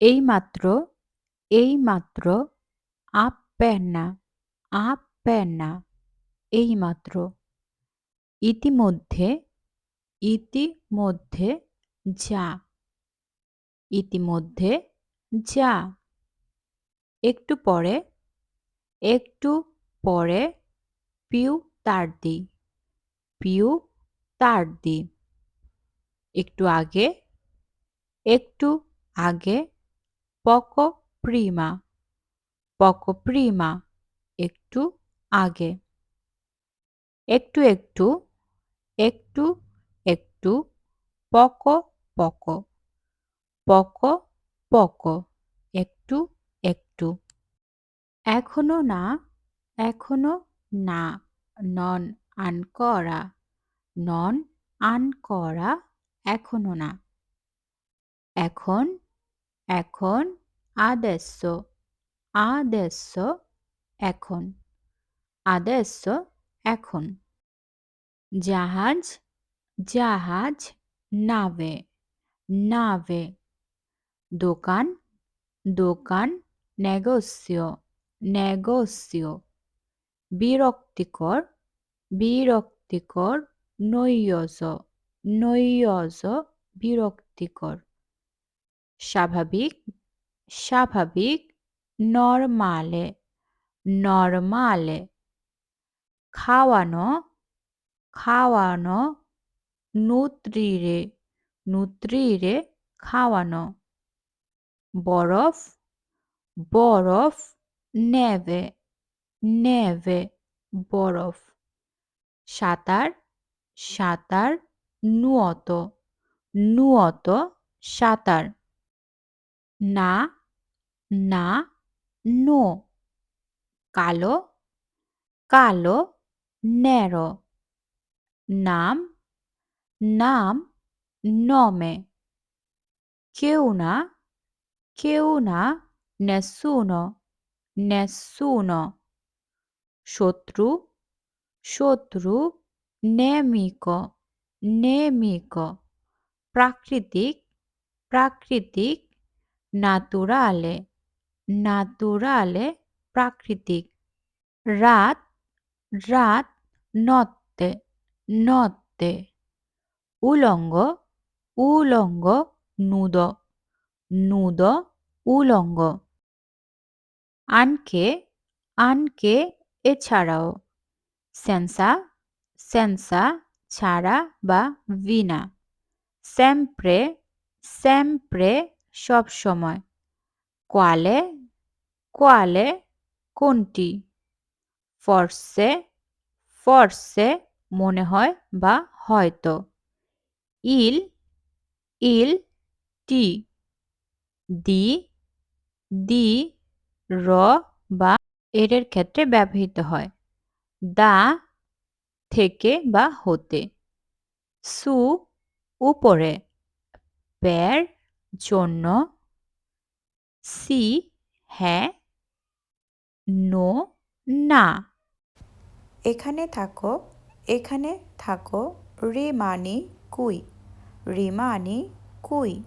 এইমাত্র এইমাত্র appena appena এইমাত্র ইতিমধ্যে ইতিমধ্যে যা ইতিমধ্যে যা। একটু পরে একটু পরে, পিউ tardi পিউ tardi একটু আগে একটু আগে poco prima poco prima, একটু আগে, একটু একটু একটু একটু, poco poco poco poco, একটু একটু। এখনও না এখনও না, নন আনকরা নন আনকরা এখনও না। এখন এখন adesso adesso, এখন adesso, এখন, জাহাজ জাহাজ, নাবে নাবে, দোকান দোকান negozio negozio বিরক্তিকর বিরক্তিকর, নৈয়জ নৈয়জ, বিরক্তিকর, স্বাভাবিক স্বাভাবিক, নরমালে নরমালে। খাওয়ানো খাওয়ানো, নুত্রিরে নুত্রিরে খাওয়ানো। বরফ বরফ নেভে নেভে বরফ। সাঁতার সাঁতার নুয়ত নুয়ত সাঁতার। না না, নো, কালো কালো, ন্যারো, নাম নাম, নমে, কেউ না কেউ না nessuno nessuno শত্রু শত্রু nemico nemico প্রাকৃতিক প্রাকৃতিক naturale naturale প্রাকৃতিক। রাত রাত notte notte উলঙ্গ উলঙ্গ nudo নুদ, উলঙ্গ। আনকে আনকে এছাড়াও। সেন্সা সেন্সা ছাড়া বা ভিনা স্যাম্প্রে স্যাম্প্রে সবসময়। কোয়ালে কোয়ালে কোনটি? ফর্সে ফর্সে মনে হয় বা হয়তো। ইল ইল টি দি দি র বা এর ক্ষেত্রে ব্যবহৃত হয়। দা, থেকে বা হতে। সু, উপরে। প্যার জন্য। সি হ্যাঁ নো না। এখানে থাকো এখানে থাকো, রিমানি কুই রিমানি কুই।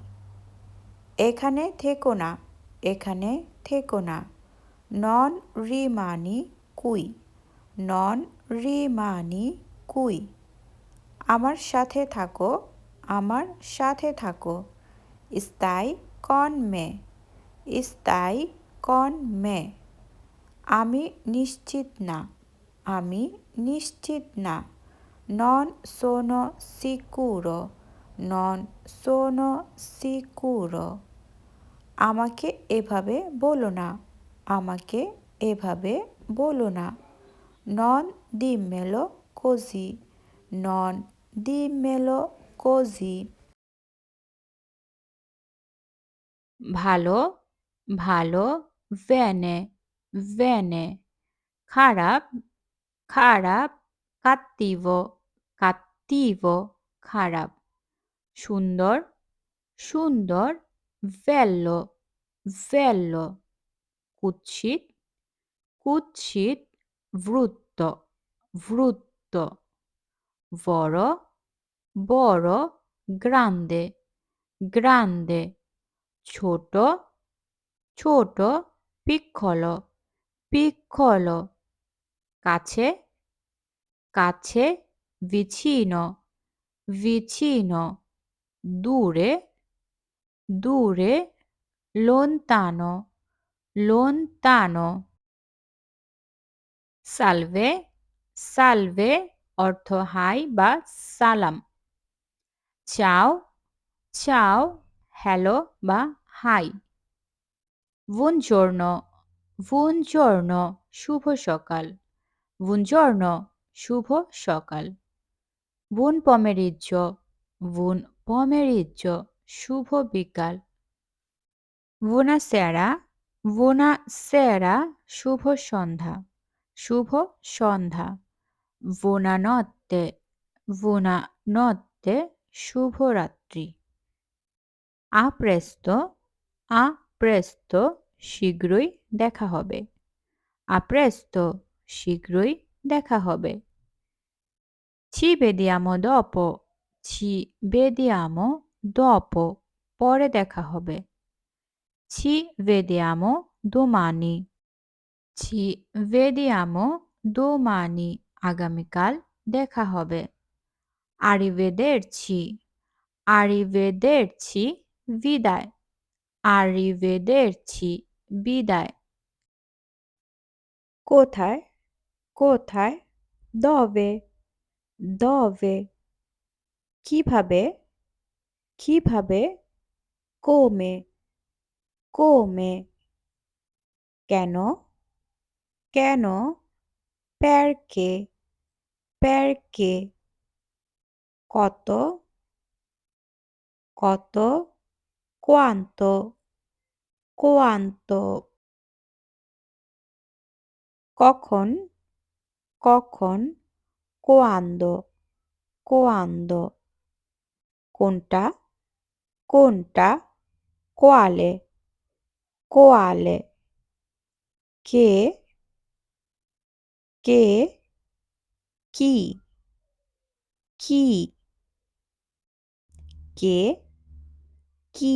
এখানে থেকো না, এখানে থেকো না। নন রিমানি কুই, নন রিমানি কুই। আমার সাথে থাকো, আমার সাথে থাকো। স্তাই কন মে স্তাই কন মে। আমি নিশ্চিত না। আমি নিশ্চিত না। নন সোনো সিকুরো। নন সোনো সিকুরো। আমাকে এভাবে বলো না। আমাকে এভাবে বলো না। নন দি মেলো কোজি। নন দি মেলো কোজি। ভালো ভালো, ভ্যানে। ভ্যানে খারাপ খারাপ cattivo cattivo খারাপ সুন্দর সুন্দর bello bello কুৎসিত কুৎসিত বৃত্ত বৃত্ত বড় বড় গ্রান্দে গ্রান্দে ছোট ছোট, piccolo. Piccolo কাছে কাছে vicino vicino দূরে দূরে lontano lontano সালভে সালভে অর্থ হাই বা সালাম। চাও চাও, হ্যালো বা হাই। বুনজর্ণ বুনজর্ণ শুভ সকাল। বুনজর্ণ শুভ সকাল। বুন পমেরিজ্য বুন পমেরিজ্য শুভ বিকাল। বুনা সেরা বুনা সেরা, শুভ সন্ধ্যা। শুভ সন্ধ্যা। বুনা নত্তে বুনা নত্তে শুভরাত্রি আপ্রেস্ত আপ্রেস্ত শীঘ্রই দেখা হবে। আপ্রেস্ত শীঘ্রই দেখা হবে। ছি বেদিয়ামো দপ ছি বেদিয়ামো দপ পরে দেখা হবে। ছি ভেদিয়ামো দোমানি ছি ভেদিয়ামো দোমানি আগামীকাল দেখা হবে। আরিভেদের ছি আরিভেদের ছি, বিদায়। আরিভেদের ছি বিদায়। কোথায়? কোথায়? দবে। দবে। কীভাবে? কীভাবে? কোমে। কোমে। কেন? কেন? প্যারকে। প্যারকে। কত? কত? কোয়ান্ত। কোয়ান্ত কখন কখন কোয়ান্দ কোয়ান্দ কোনটা কোনটা কোয়ালে কোয়ালে কে কে কি কি কে কি